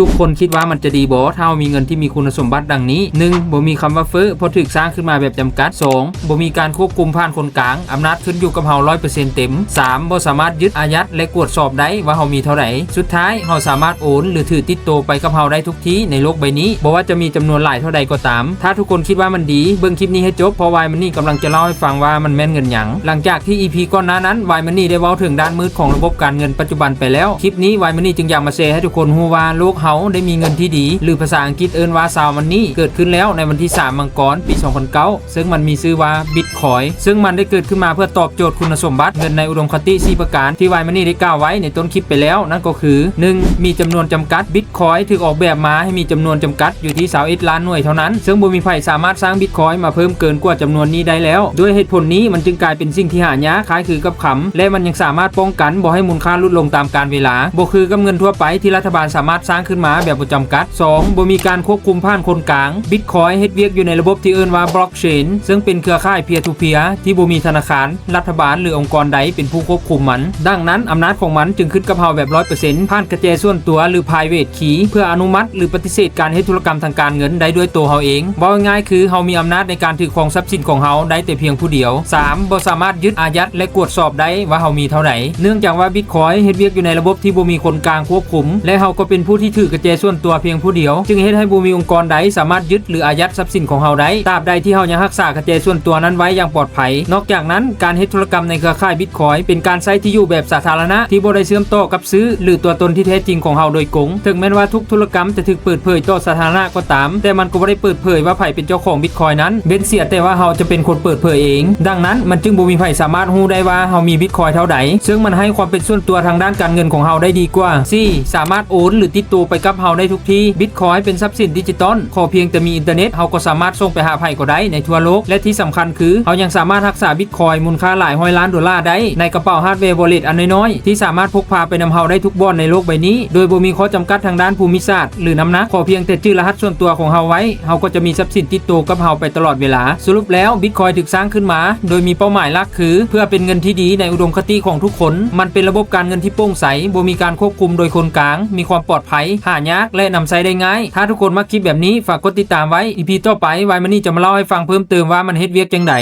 ทุกคนคิดว่ามันจะดีบ่ถ้าเรามีเงินที่มีคุณสมบัติดังนี้ 1. บ่มีคำว่าเฟ้อเพราะถูกสร้างขึ้นมาแบบจำกัด 2. บ่มีการควบคุมผ่านคนกลางอำนาจขึ้นอยู่กับเฮา100%เปอร์เซ็นต์เต็ม 3. บ่สามารถยึดอายัดและกวดสอบได้ว่าเฮามีเท่าไหร่สุดท้ายเฮาสามารถโอน หรือถือติดตัวไปกับเฮาได้ทุกที่ในโลกใบนี้บ่ว่าจะมีจำนวนหลายเท่าใดก็ตาม ถ้าทุกคนคิดว่ามันดีเบิ่งคลิปนี้ให้จบเพราะวายมันนี่กำลังจะเล่าให้ฟังว่ามันแม่นเงินหยังหลังจากที่ EP ก่อนหน้านั้นวายมันนี่ได้เว้าถึงด้านมืดของระบบการเงินปัจจุบันไปแล้วคลิปนี้วายมันนี่จึงอยากมาแชร์ให้ทุกคนรู้ว่าโลกเฮาได้มีเงินที่ดี หรือภาษาอังกฤษเอิ้นว่าซาวมันนี่เกิดขึ้นแล้วในวันที่ 3 มังกรปี 2009 ซึ่งมันมีชื่อว่าบิตคอยซึ่งมันได้เกิดขึ้นมาเพื่อตอบโจทย์คุณสมบัติเงินในอุดมคติ 4 ประการที่ไวมันนี่ได้กล่าวไว้ในต้นคลิปไปแล้ว นั่นก็คือ 1. มีจำนวนจำกัดบิตคอยถูกออกแบบมาให้มีจำนวนจำกัดอยู่ที่21ล้านหน่วยเท่านั้น ซึ่งบ่มีไผสามารถสร้างบิตคอยมาเพิ่มเกินกว่าจำนวนนี้ได้แล้ว ด้วยเหตุผลนี้มันจึงกลายเป็นสิ่งที่หายากคล้ายคือกับขำและมันยังสามารถป้องกันบ่ให้มูลค่าลดลงตามกาลเวลาบ่คือกับเงินทั่วไปที่รัฐบาลสามารถสร้างขึ้นมาแบบบ่จำกัด 2. บ่มีการควบคุมผ่านคนกลางบิตคอยเฮ็ดเวียกอยู่ในระบบที่เอิ้นว่าบล็อกเชนซึ่งเป็นเครือข่ายเพียร์ทูเพียร์ที่บ่มีธนาคาร รัฐบาลหรือองค์กรใดเป็นผู้ควบคุมมัน ดังนั้นอำนาจของมันจึงขึ้นกับเฮาแบบ100%ผ่านกระแจส่วนตัวหรือ private key เพื่ออนุมัติหรือปฏิเสธการเฮ็ดธุรกรรมทางการเงินได้ด้วยตัวเฮาเองบอกง่ายๆคือเฮามีอำนาจในการถือครองทรัพย์สินของเฮาได้แต่เพียงผู้เดียว 3. บ่สามารถยึดอายัดและกวดสอบได้ว่าเฮามีเท่าไหร่เนื่องจากว่าบิตคอยเฮ็ดเวียกอยู่ในระบบที่บ่มีคนกลางควบคุม และเฮาก็เป็นผู้ที่ถือกระแจส่วนตัวเพียงผู้เดียว จึงเฮ็ดให้บ่มีองค์กรใดสามารถยึดหรืออายัดทรัพย์สินของเฮาได้ตราบใดที่เฮายังรักษากระแจส่วนตัวนั้นไว้อย่างปลอดภัย นอกจากนั้นการเฮ็ดธุรกรรมในเครือข่ายบิตคอยเป็นการใช้ที่อยู่แบบสาธารณะ ที่บ่ได้เชื่อมต่อกับซื้อ หรือตัวตนที่แท้จริงของเฮาโดยกง ถึงแม้ว่าทุกธุรกรรมจะถูกเปิดเผยต่อสาธารณะก็ตาม แต่มันก็บ่ได้เปิดเผยว่าไผเป็นเจ้าของบิตคอยนั้นเว้นเสียแต่ว่าเฮาจะเป็นคนเปิดเผยเอง ดังนั้นมันจึงบ่มีไผสามารถรู้ได้ว่าเฮามีบิตคอยเท่าใดซึ่งมันให้ความเป็นส่วนตัวทางด้านการเงินของเฮาได้ดีกว่า 4. สามารถโอนหรือติดตัวไปกับเฮาได้ทุกที่บิตคอยเป็นทรัพย์สินดิจิตอลขอเพียงแต่มีอินเทอร์เน็ตเฮาก็สามารถส่งไปหาไผก็ได้ในทั่วโลก และที่สำคัญคือเฮายังสามารถรักษาบิตคอยมูลค่าหลายร้อยล้านดอลลาร์ได้ในกระเป๋าฮาร์ดแวร์วอลเล็ตอันน้อยๆ ที่สามารถพกพาไปนำเฮาได้ทุกบ่อนในโลกใบนี้ โดยบ่มีข้อจำกัดทางด้านภูมิศาสตร์หรือน้ำหนักขอเพียงแต่ชื่อรหัสส่วนตัวของเฮาไว้เฮาก็จะมีทรัพย์สินติดตัวกับเฮาไปตลอดเวลา สรุปแล้วบิตคอยถูกสร้างขึ้นมา โดยมีเป้าหมายหลักคือ เพื่อเป็นเงินที่ดีในอุดมคติของทุกคน มันเป็นระบบการเงินที่โปร่งใสบ่มีการควบคุมโดยคนกลาง มีความปลอดภัยหายากและนำใช้ได้ง่าย ถ้าทุกคนมาคลิปแบบนี้ฝากกดติดตามไว้อีพีต่อไปไวมันนี่จะมาเล่าให้ฟังเพิ่มเติมว่ามันเฮ็ดเวียกจังได